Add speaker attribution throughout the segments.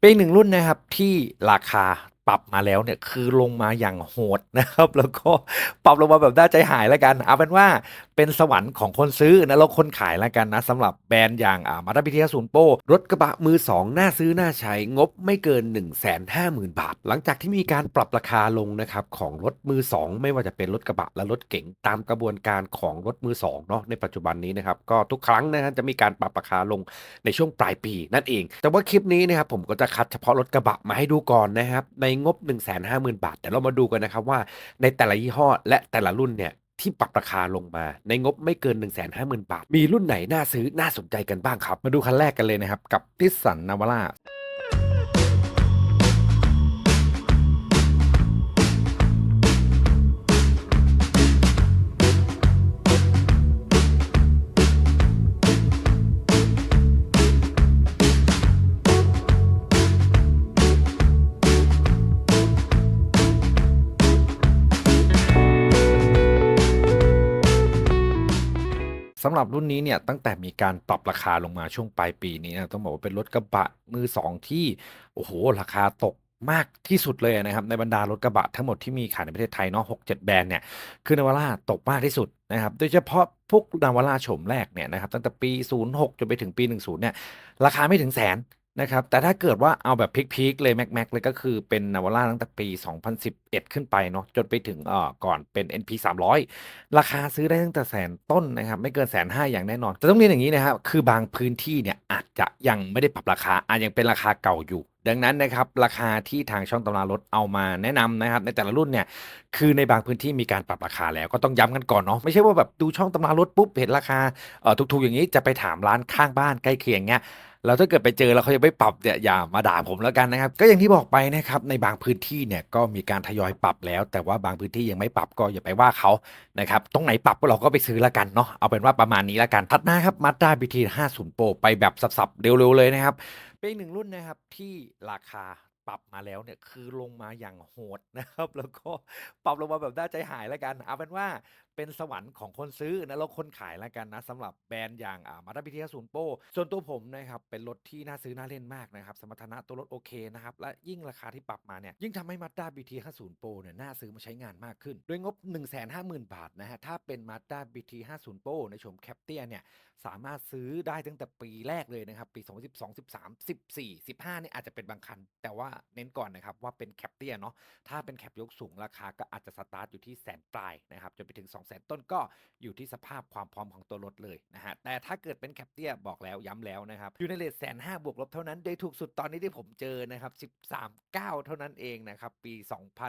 Speaker 1: เป็นอีกหนึ่งรุ่นนะครับที่ราคา ปรับมาแล้วเนี่ยคือลงมาอย่างโหดนะครับ แล้วก็ปรับลงมาแบบน่าใจหายแล้วกัน เอาเป็นว่าเป็นสวรรค์ของคนซื้อนะแล้วคนขายแล้วกันนะสำหรับแบรนด์อย่างอ่ามาด้าพิเทียศูนย์โปรรถกระบะมือ2น่าซื้อน่าใช้งบไม่เกิน 1 5 0 0 0 0 บาท หลังจากที่มีการปรับราคาลงนะครับของรถมือ 2 ไม่ว่าจะเป็นรถกระบะและรถเก๋งตามกระบวนการของรถมือ2เนาะในปัจจุบันนี้นะครับก็ทุกครั้งนะฮะจะมีการปรับราคาลงในช่วงปลายปีนั่นเอง แต่ว่าคลิปนี้นะครับผมก็จะคัดเฉพาะรถกระบะมาให้ดูก่อนนะครับในงบ 1 5 0 0 0 0 บาท แต่เรามาดูกันนะครับว่าในแต่ละยี่ห้อและแต่ละรุ่นเนี่ยที่ปรับราคาลงมา ในงบไม่เกิน 1 5 0 0 0 0 บาท มีรุ่นไหนน่าซื้อน่าสนใจกันบ้างครับ มาดูคันแรกกันเลยนะครับ กับติส สำหรับรุ่นนี้เนี่ยตั้งแต่มีการปรับราคาลงมาช่วงปลายปีนี้นะต้องบอกว่าเป็นรถกระบะมือสองที่โอ้โหราคาตกมากที่สุดเลยนะครับในบรรดารถกระบะทั้งหมดที่มีขายในประเทศไทยเนาะหกเจ็ดแบรนด์เนี่ยคือนาวาร่าตกมากที่สุดนะครับโดยเฉพาะพวกนาวาร่าโฉมแรกเนี่ยนะครับตั้งแต่ปี 06 จนไปถึงปี 10เนี่ยราคาไม่ถึงแสน นะครับ แต่ถ้าเกิดว่าเอาแบบพีคๆเลยแม็กๆเลยก็คือเป็นนาวาร่าตั้งแต่ปี 2011 ขึ้นไปเนาะจนไปถึงเอ่อก่อนเป็น NP 300 ราคาซื้อได้ตั้งแต่แสนต้นนะครับ ไม่เกินแสนห้าอย่างแน่นอน แต่ต้องเรียนอย่างนี้นะครับ คือบางพื้นที่เนี่ยอาจจะยังไม่ได้ปรับราคาอาจยังเป็นราคาเก่าอยู่ ดังนั้นนะครับราคาที่ทางช่องตำรารถเอามาแนะนำนะครับในแต่ละรุ่นเนี่ยคือในบางพื้นที่มีการปรับราคาแล้วก็ต้องย้ำกันก่อนเนาะไม่ใช่ว่าแบบดูช่องตำรารถปุ๊บเห็นราคาเอ่อถูกๆอย่างนี้จะไปถามร้านข้างบ้านใกล้เคียงเงี้ยแล้วถ้าเกิดไปเจอแล้วเขายังไม่ปรับเนี่ยอย่ามาด่าผมแล้วกันนะครับ ก็อย่างที่บอกไปนะครับในบางพื้นที่เนี่ยก็มีการทยอยปรับแล้ว แต่ว่าบางพื้นที่ยังไม่ปรับก็อย่าไปว่าเขานะครับตรงไหนปรับก็เราก็ไปซื้อแล้วกันเนาะเอาเป็นว่าประมาณนี้แล้วกันถัดมาครับ Mazda BT 50 Pro ไปแบบสับๆเร็วๆเลยนะครับ เป็นอีกหนึ่งรุ่นนะครับที่ราคา ปรับมาแล้วเนี่ยคือลงมาอย่างโหดนะครับ แล้วก็ปรับลงมาแบบน่าใจหายแล้วกันเอาเป็นว่าเป็นสวรรค์ของคนซื้อนะแล้วคนขายแล้วกันนะสำหรับแบรนด์อย่างอ่ามาด้าพิเทียศูนย์โปรส่วนตัวผมนะครับเป็นรถที่น่าซื้อน่าเล่นมากนะครับสมรรถนะตัวรถโอเคนะครับและยิ่งราคาที่ปรับมาเนี่ยยิ่งทำให้ Mazda BT 50 Pro เนี่ยน่าซื้อมาใช้งานมากขึ้น ด้วยงบ 150,000 บาทนะฮะถ้าเป็น Mazda BT 50 Pro ในโฉมแคปเตียเนี่ยสามารถซื้อได้ตั้งแต่ปีแรกเลยนะครับปี 2012 13 14 15นี่อาจจะเป็นบางคัน แต่ว่าเน้นก่อนนะครับว่าเป็นแคปเตียเนาะถ้าเป็นแคปยกสูงราคาก็อาจจะสตาร์ทอยู่ที่แสนปลายนะครับจนไปถึง 2 0 0 0 0 0ต้นก็อยู่ที่สภาพความพร้อมของตัวรถเลยนะฮะแต่ถ้าเกิดเป็นแคปเตียบอกแล้วย้ำแล้วนะครับอยู่ในเลทแสนห้าบวกลบเท่านั้นโดยถูกสุดตอนนี้ที่ผมเจอนะครับ13 9เท่านั้นเองนะครับปี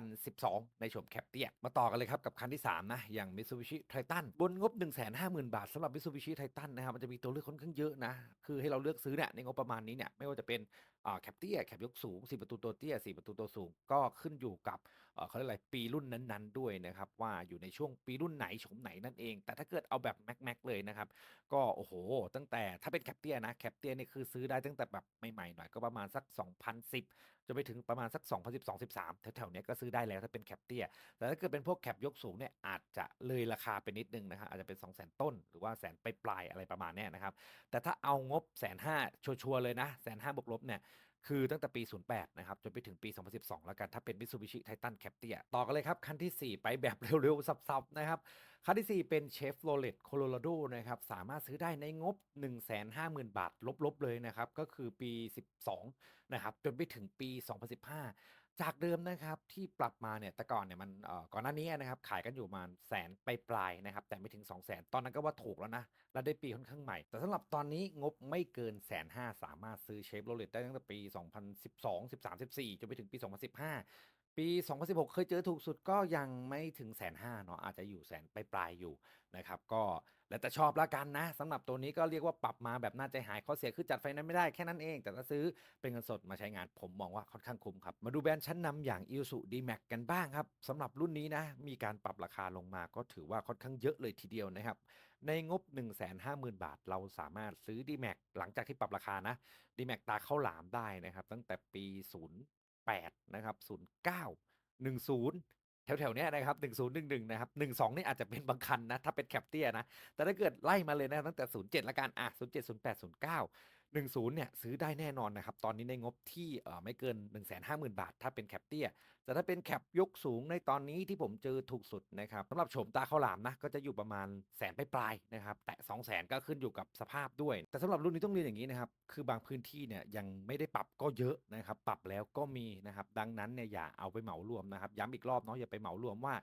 Speaker 1: 2012 ในโฉมแคปเตียมาต่อกันเลยครับกับคันที่ 3 นะ อย่าง Mitsubishi Triton บนงบ 150,000 บาทสำหรับ Mitsubishi Triton นะครับมันจะมีตัวเลือกค่อนข้างเยอะนะ คือให้เราเลือกซื้อเนี่ยในงบประมาณนี้เนี่ยไม่ว่าจะเป็นแคปเตียแคปยกสูง 4 ประตูตัวเตี้ย 4 ประตูตัวสูง ก็ขึ้นอยู่กับ เขาเรียกอะไรปีรุ่นนั้นๆด้วยนะครับว่าอยู่ในช่วงปีรุ่นไหนโฉมไหนนั่นเอง แต่ถ้าเกิดเอาแบบแม็กๆเลยนะครับก็โอ้โห ตั้งแต่ถ้าเป็นแคปเตียนะแคปเตียนี่คือซื้อได้ตั้งแต่แบบใหม่ๆหน่อยก็ประมาณสัก 2010จะไปถึงประมาณสัก 2012 13แถวๆนี้ก็ซื้อได้แล้วถ้าเป็นแคปเตียแต่ถ้าเกิดเป็นพวกแคปยกสูงเนี่ยอาจจะเลยราคาไปนิดนึงนะครับอาจจะเป็น 2 0 0 0 0 0 ต้น หรือว่าแสนปลายๆอะไรประมาณนี้นะครับแต่ถ้าเอางบแสนห้าชัวร์ๆเลยนะแสนห้าบวกลบเนี่ย คือตั้งแต่ปี 08 นะครับ จนไปถึงปี 2012 แล้วกัน ถ้าเป็น Mitsubishi Titan Captia ต่อกันเลยครับ คันที่ 4 ไปแบบเร็วๆสับ ๆ นะครับ คันที่ 4 เป็น Chevrolet Colorado นะครับ สามารถซื้อได้ในงบ 150,000 บาท ลบ ๆ เลยนะครับ ก็คือปี 12 นะครับ จนไปถึงปี 2015 จากเดิมนะครับที่ปรับมาเนี่ยแต่ก่อนเนี่ยมันเอ่อก่อนหน้านี้นะครับขายกันอยู่ประมาณแสนไปปลายๆนะครับแต่ไม่ถึง 2 0 0แสนตอนนั้นก็ว่าถูกแล้วนะ และได้ปีค่อนข้างใหม่ แต่สำหรับตอนนี้งบไม่เกินแสนห้าสามารถซื้อเชฟโรเลตได้ตั้งแต่ปี 2012 13 14จนไปถึงปี 2015 ปี 2016 เคยเจอถูกสุดก็ยังไม่ถึงแสนห้าเนาะอาจจะอยู่แสนปลายๆอยู่นะครับก็แล้วแต่ชอบละกันนะสำหรับตัวนี้ก็เรียกว่าปรับมาแบบน่าใจหายข้อเสียคือจัดไฟนั้นไม่ได้แค่นั้นเอง แต่ถ้าซื้อเป็นเงินสดมาใช้งานผมมองว่าค่อนข้างคุ้มครับ มาดูแบรนด์ชั้นนำอย่าง i l s u D-Max กันบ้างครับสำหรับรุ่นนี้นะมีการปรับราคาลงมาก็ถือว่าค่อนข้างเยอะเลยทีเดียวนะครับในงบ 150,000 บาท เราสามารถซื้อ D-Max หลังจากที่ปรับราคานะ D-Max ตาเข้าหลามได้นะครับตั้งแต่ปี 8นะครับ09 10 แถวๆเนี้ยนะครับ1011นะครับ12 นี่อาจจะเป็นบางคันนะถ้าเป็นแคปเตียนะ แต่ถ้าเกิดไล่มาเลยนะตั้งแต่ 07 ละกันอะ07 08 09 10 เนี่ย ซื้อได้แน่นอนนะครับ ตอนนี้ในงบที่ไม่เกิน 150,000 บาท ถ้าเป็นแคปเตีย แต่ถ้าเป็นแคปยกสูงในตอนนี้ที่ผมเจอถูกสุดนะครับสำหรับโฉมตาข้าวหลามนะก็จะอยู่ประมาณแสนปลายๆนะครับแต่200,000ก็ขึ้นอยู่กับสภาพด้วย แต่สำหรับรุ่นนี้ต้องเรียนอย่างนี้นะครับคือบางพื้นที่เนี่ยยังไม่ได้ปรับก็เยอะนะครับปรับแล้วก็มีนะครับดังนั้นเนี่ยอย่าเอาไปเหมารวมนะครับย้ำอีกรอบเนาะอย่าไปเหมารวมว่า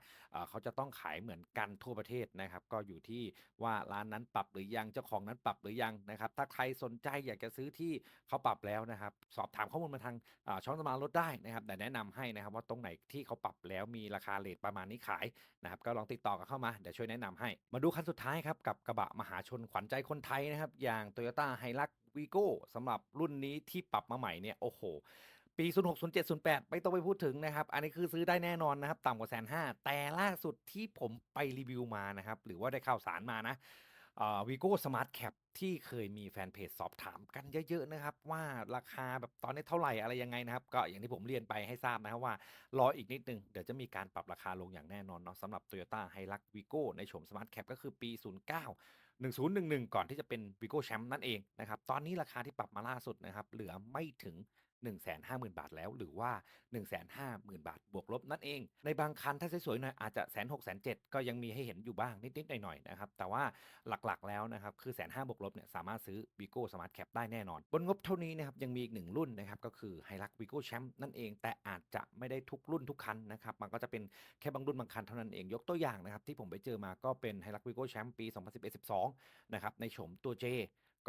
Speaker 1: เขาจะต้องขายเหมือนกันทั่วประเทศนะครับก็อยู่ที่ว่าร้านนั้นปรับหรือยังเจ้าของนั้นปรับหรือยังนะครับถ้าใครสนใจอยากจะซื้อที่เขาปรับแล้วนะครับสอบถามข้อมูลมาทางช่องตำรารถได้นะครับแต่แนะนำให้นะครับว่าตรงไหนที่เขาปรับแล้วมีราคาเลทประมาณนี้ขายนะครับก็ลองติดต่อกันเข้ามาเดี๋ยวช่วยแนะนำให้ มาดูคันสุดท้ายครับกับกระบะมหาชนขวัญใจคนไทยนะครับอย่าง Toyota h i l u x v i g o สำหรับรุ่นนี้ที่ปรับมาใหม่เนี่ยโอ้โหปี 06 07 08 ไม่ต้องไปพูดถึงนะครับ อันนี้คือซื้อได้แน่นอนนะครับ ต่ำกว่าแสนห้าแต่ล่าสุดที่ผมไปรีวิวมานะครับ หรือว่าได้ข่าวสารมานะวีโก้สมาร์ทแคป ที่เคยมีแฟนเพจสอบถามกันเยอะ ๆ นะครับ ว่าราคาแบบตอนนี้เท่าไหร่อะไรยังไงนะครับ ก็อย่างที่ผมเรียนไปให้ทราบนะครับว่า รออีกนิดนึง เดี๋ยวจะมีการปรับราคาลงอย่างแน่นอนเนาะสำหรับ Toyota h i l u x v i g o ในโฉมสมาร์ทแคปก็คือปี 09 1011 ก่อนที่จะเป็น Vigo Champ นั่นเองนะครับ ตอนนี้ราคาที่ปรับมาล่าสุดนะครับ เหลือไม่ถึง150,000 บาทแล้วหรือว่า 150,000 บาทบวกลบนั่นเอง ในบางคันถ้าสวยๆหน่อยอาจจะแสนหกแสนเจ็ดก็ยังมีให้เห็นอยู่บ้างนิดๆหน่อยๆนะครับแต่ว่าหลักๆแล้วนะครับคือแสนห้าบวกลบเนี่ยสามารถซื้อ Vigo Smart Cap ได้แน่นอน บนงบเท่านี้นะครับยังมีอีกหนึ่งรุ่นนะครับก็คือ h i l u x Vigo Champ นั่นเอง แต่อาจจะไม่ได้ทุกรุ่นทุกคันนะครับมันก็จะเป็นแค่บางรุ่นบางคันเท่านั้นเองยกตัวอย่างนะครับที่ผมไปเจอมาก็เป็น h i l u x Vigo Champ ปี 2011-12นะครับในโฉมตัว J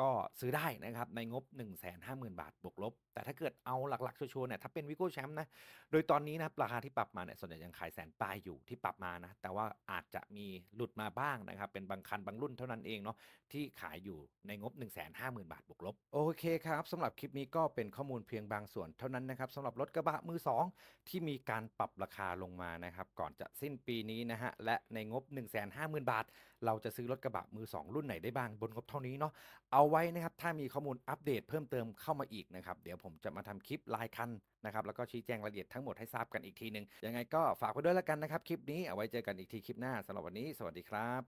Speaker 1: ก็ซื้อได้นะครับในงบ 150,000 บาทบวกลบ แต่ถ้าเกิดเอาหลัก ๆ ชัวร์ๆเนี่ยถ้าเป็น Vigo Champ นะ โดยตอนนี้นะครับราคาที่ปรับมาเนี่ยส่วนใหญ่ยังขายแสนปลายอยู่ที่ปรับมานะ แต่ว่าอาจจะมีหลุดมาบ้างนะครับ เป็นบางคันบางรุ่นเท่านั้นเองเนาะที่ขายอยู่ในงบ 150,000 บาทบวกลบ โอเคครับสำหรับคลิปนี้ก็เป็นข้อมูลเพียงบางส่วนเท่านั้นนะครับสำหรับรถกระบะมือ 2 ที่มีการปรับราคาลงมานะครับก่อนจะสิ้นปีนี้นะฮะและในงบ 150,000 บาท เราจะซื้อรถกระบะมือ 2 รุ่นไหนได้บ้างบนงบเท่านี้เนาะเอาไว้นะครับ ถ้ามีข้อมูลอัปเดตเพิ่มเติมเข้ามาอีกนะครับ เดี๋ยวผมจะมาทำคลิปลายคันนะครับ แล้วก็ชี้แจงรายละเอียดทั้งหมดให้ทราบกันอีกทีหนึ่งยังไงก็ฝากไว้ด้วยแล้วกันนะครับ คลิปนี้เอาไว้เจอกันอีกทีคลิปหน้าสำหรับวันนี้ สวัสดีครับ